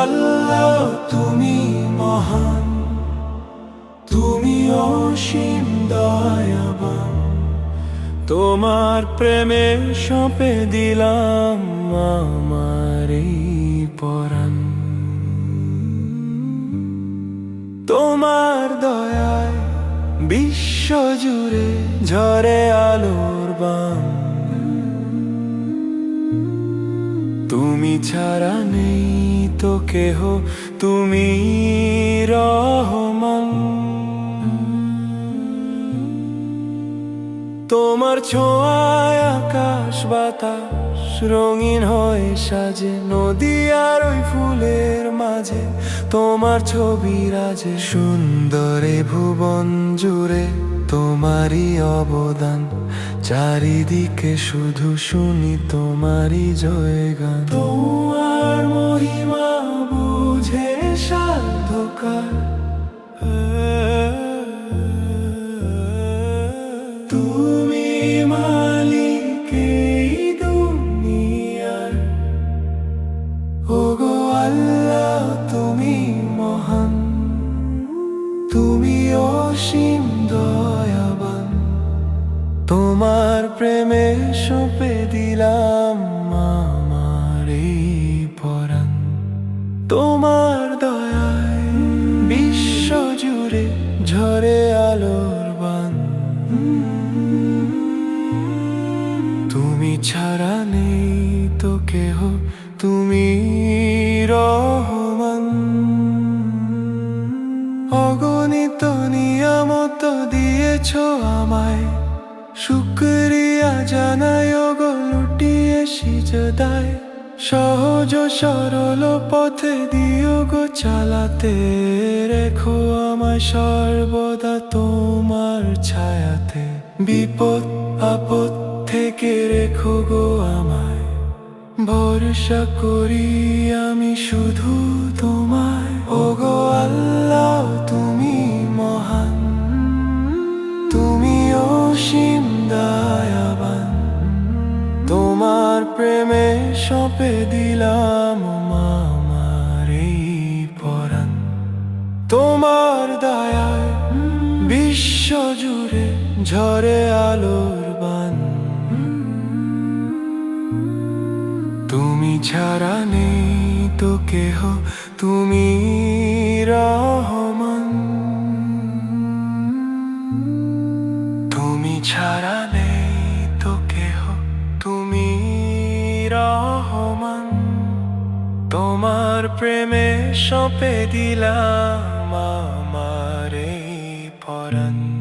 আল্লাহ, তুমি মহান। তুমি অসীম দয়াবান। তোমার প্রেমে সঁপে দিলাম আমার পরাণ। তোমার দয়ায় বিশ্ব জুড়ে ঝরে আলোর বাম তুমি ছাড়া নেই তো কেহ, তুমি রহমান। তোমার ছোঁয়ায় আকাশ, বাতাস, রঙিন হয়ে সাজে, নদী আর ওই ফুলের মাঝে। তোমার ছবি রাজে, সুন্দরে ভুবন জুড়ে তোমারই অবদান। চারিদিকে শুধু শুনি তোমারই জয়গান। তোমার মহিমা বুঝে সাধকার তুমি মালিক দুনিয়ার। ওগো আল্লাহ, তুমি মহান। তুমি অসীম তোমার প্রেমে সঁপে দিলাম আমার এই পরাণ। তোমার দয়ায় বিশ্ব জুড়ে ঝরে আলোর বান। তুমি ছাড়া নেই তো কেহ, তুমি রহমান। অগণিত নিয়ামত দিয়েছ আমায় শুক্রিয়া জানাই গো, লুটিয়ে সিজদায় সহজ সরল পথে দিও গো, চালাতে রেখো আমায় সর্বদা তোমার ছায়াতে। বিপদ, আপদ থেকে রেখো গো আমায়। ভরসা করি আমি শুধু সঁপে দিলাম আমার এই পরাণ। তোমার দয়ায় বিশ্ব জুড়ে ঝরে আলোর বান। তুমি ছাড়া নেই তো কেহ, তুমি রহমান। তুমি ছাড়া নেই তো কেহ, তুমি রহমান। তোমার প্রেমে সঁপে দিলাম আমার পরাণ